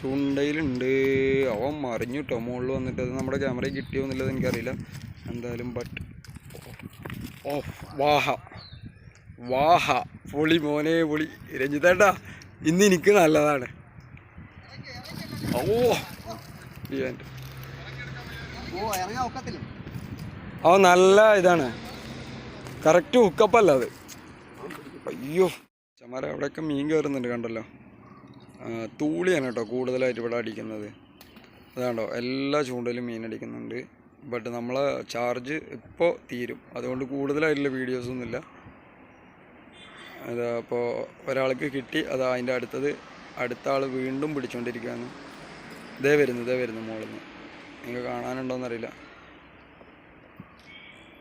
ചുണ്ടയിലുണ്ട്. അവൻ മറിഞ്ഞു കേട്ടോ മുകളിൽ വന്നിട്ട് അത് നമ്മുടെ ക്യാമറയിൽ കിട്ടിയോ എന്നുള്ളത് എനിക്കറിയില്ല. എന്തായാലും ബട്ട് ഓ വാഹ. വാഹ. പൊളി മോനെ പൊളി. രഞ്ജിത്തേട്ടാ ഇന്ന് എനിക്ക് നല്ലതാണ്. ഓ. അവ ഓ നല്ല ഇതാണ്. കറക്റ്റ് ഹുക്കപ്പല്ല അത്. അയ്യോ. ചമാര അവിടെയൊക്കെ മീൻ കയറുന്നുണ്ട് കണ്ടല്ലോ. തൂളിയാണ് കേട്ടോ കൂടുതലായിട്ട് ഇവിടെ അടിക്കുന്നത്. അതാണ്ടോ എല്ലാ ചൂണ്ടയിലും മീൻ അടിക്കുന്നുണ്ട്. ബട്ട് നമ്മളെ ചാർജ് ഇപ്പോൾ തീരും. അതുകൊണ്ട് കൂടുതലായിട്ടുള്ള വീഡിയോസൊന്നുമില്ല അതാ അപ്പോൾ ഒരാൾക്ക് കിട്ടി അത് അതിന്റെ അടുത്തത് അടുത്ത ആൾ വീണ്ടും പിടിച്ചുകൊണ്ടിരിക്കുകയാണ് ഇതേ വരുന്നു ഇതേ വരുന്നു മുകളിൽ നിന്ന് നിങ്ങൾക്ക് കാണാനുണ്ടോയെന്നറിയില്ല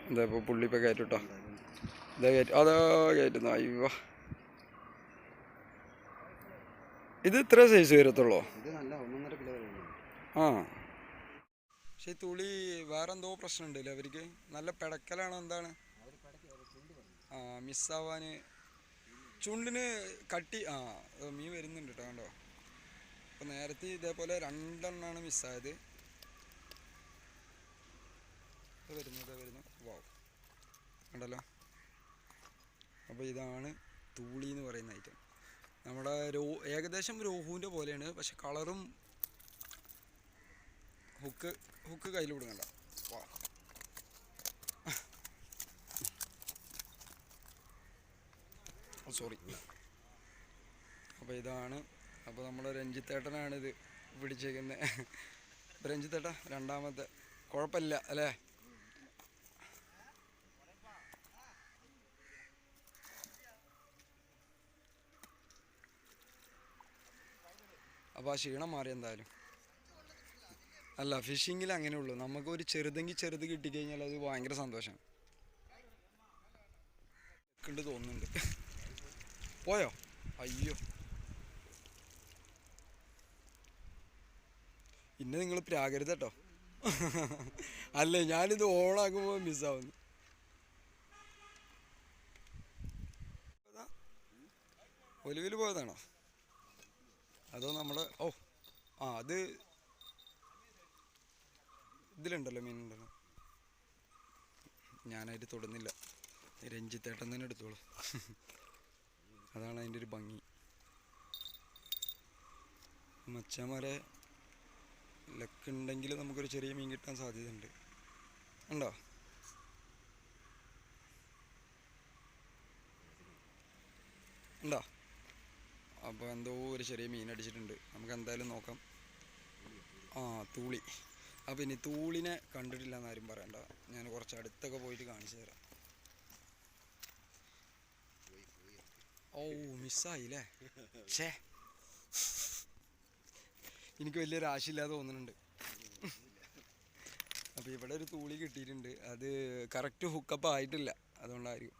എന്താ ഇപ്പോൾ പുള്ളിപ്പോൾ ഇതേ കേട്ടോ ഇതാ കയറ്റും അതാ കയറ്റുന്നു. അയ്യോ. ഇത് ഇത്ര സൈസ് വരത്തുള്ളൂ. ഇത് നല്ല ഒന്നൊന്നര കിലോ ആ. പക്ഷെ ഈ തുളി വേറെന്തോ പ്രശ്നം പ്രശ്നമുണ്ടല്ലേ അവർക്ക്? നല്ല പിടക്കലാണോ എന്താണ്? ആ മിസ്സാവാൻ ചുണ്ടിന് കട്ടി ആ മീൻ വരുന്നുണ്ട് കേട്ടോ കണ്ടോ? അപ്പോൾ നേരത്തെ ഇതേപോലെ രണ്ടെണ്ണമാണ് മിസ്സായത് വരുന്നു ഇത് വരുന്നു വാവ് കണ്ടല്ലോ? അപ്പോൾ ഇതാണ് തൂളി എന്ന് പറയുന്ന ഐറ്റം നമ്മുടെ രോ ഏകദേശം രോഹുവിന്റെ പോലെയാണ് പക്ഷെ കളറും ഹുക്ക് ഹുക്ക് കയ്യിൽ കൊടുക്കണ്ട സോറി. അപ്പോൾ ഇതാണ് അപ്പോൾ നമ്മുടെ രഞ്ജിത്തേട്ടനാണിത് പിടിച്ചേക്കുന്നത് രഞ്ജിത്തേട്ട രണ്ടാമത്തെ. കുഴപ്പമില്ല അല്ലേ? അപ്പോൾ ആ ക്ഷീണം മാറി എന്തായാലും. അല്ല ഫിഷിങ്ങിൽ അങ്ങനെ ഉള്ളൂ. നമുക്ക് ഒരു ചെറുതെങ്കിൽ ചെറുത് കിട്ടിക്കഴിഞ്ഞാൽ അത് ഭയങ്കര സന്തോഷം. ഉണ്ട് തോന്നുന്നുണ്ട്. പോയോ? അയ്യോ. പിന്നെ നിങ്ങൾ പ്രാകരുത് കേട്ടോ അല്ലേ ഞാനിത് ഓണാക്കുമ്പോൾ മിസ്സാവുന്നു ഒലിവിൽ പോയതാണോ? അതോ നമ്മൾ ഓ ആ അത് ഇതിലുണ്ടല്ലോ മീനുണ്ടല്ലോ. ഞാനായിട്ട് തൊടുന്നില്ല. രഞ്ജിത്തേട്ടൻ തന്നെ എടുത്തോളൂ. അതാണ് അതിന്റെ ഒരു ഭംഗി. മച്ചന്മാരെ ലക്കുണ്ടെങ്കിൽ നമുക്കൊരു ചെറിയ മീൻ കിട്ടാൻ സാധ്യതയുണ്ട്. ഉണ്ടോ? ഉണ്ടോ? അപ്പോൾ എന്തോ ഒരു ചെറിയ മീൻ അടിച്ചിട്ടുണ്ട്. നമുക്ക് എന്തായാലും നോക്കാം. ആ തൂളി. അപ്പോൾ ഇനി തൂളിനെ കണ്ടിട്ടില്ല എന്നാരും പറയണ്ട. ഞാൻ കുറച്ച് അടുത്തൊക്കെ പോയിട്ട് കാണിച്ചു തരാം. ഓ മിസ്സായില്ലേ? ഷേ എനിക്ക് വലിയൊരു ആശയില്ലാതെ തോന്നുന്നുണ്ട്. അപ്പോൾ ഇവിടെ ഒരു തൂളി കിട്ടിയിട്ടുണ്ട്. അത് കറക്റ്റ് ഹുക്കപ്പ് ആയിട്ടില്ല. അതുകൊണ്ടായിരിക്കും.